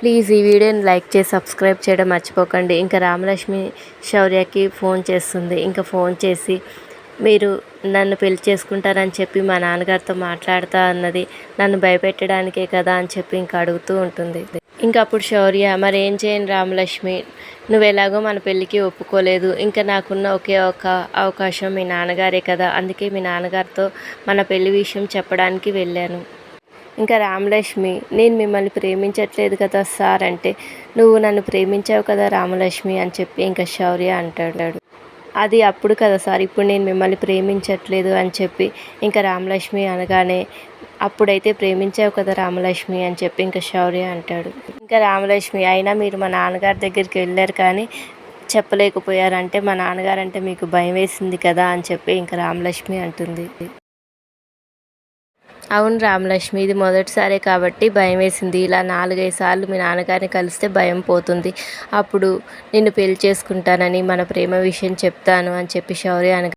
Please ఈ వీడియోని like చేసి సబ్స్క్రైబ్ చేయడం మర్చిపోకండి. ఇంకా రామలక్ష్మి శౌర్యకి ఫోన్ చేస్తుంది. ఇంకా ఫోన్ చేసి మీరు నన్ను పెళ్ళి చేసుకుంటారని చెప్పి మా నాన్నగారితో మాట్లాడతా అన్నది నన్ను భయపెట్టడానికే కదా అని చెప్పి ఇంకా అడుగుతూ ఉంటుంది. ఇంకా అప్పుడు శౌర్య మరి ఏం చేయను రామలక్ష్మి? నువ్వు ఎలాగో మన పెళ్ళికి ఒప్పుకోలేదు. ఇంకా నాకున్న ఒకే ఒక అవకాశం మీ నాన్నగారే కదా. అందుకే మీ నాన్నగారితో మన పెళ్ళి విషయం చెప్పడానికి వెళ్ళాను. ఇంకా రామలక్ష్మి నేను మిమ్మల్ని ప్రేమించట్లేదు కదా సార్ అంటే నువ్వు నన్ను ప్రేమించావు కదా రామలక్ష్మి అని చెప్పి ఇంకా శౌర్య అంటాడు. అది అప్పుడు కదా సార్ ఇప్పుడు నేను మిమ్మల్ని ప్రేమించట్లేదు అని చెప్పి ఇంకా రామలక్ష్మి అనగానే అప్పుడైతే ప్రేమించావు కదా రామలక్ష్మి అని చెప్పి ఇంకా శౌర్య అంటాడు. ఇంకా రామలక్ష్మి అయినా మీరు మా నాన్నగారి దగ్గరికి వెళ్ళారు కానీ చెప్పలేకపోయారంటే మా నాన్నగారు అంటే మీకు భయం వేసింది కదా అని చెప్పి ఇంకా రామలక్ష్మి అంటుంది. అవును రామలక్ష్మి ఇది మొదటిసారే కాబట్టి భయం వేసింది. ఇలా నాలుగైదు సార్లు మీ నాన్నగారిని కలిస్తే భయం పోతుంది. అప్పుడు నిన్ను పెళ్ళి చేసుకుంటానని మన ప్రేమ విషయం చెప్తాను అని చెప్పి శౌర్య అనగా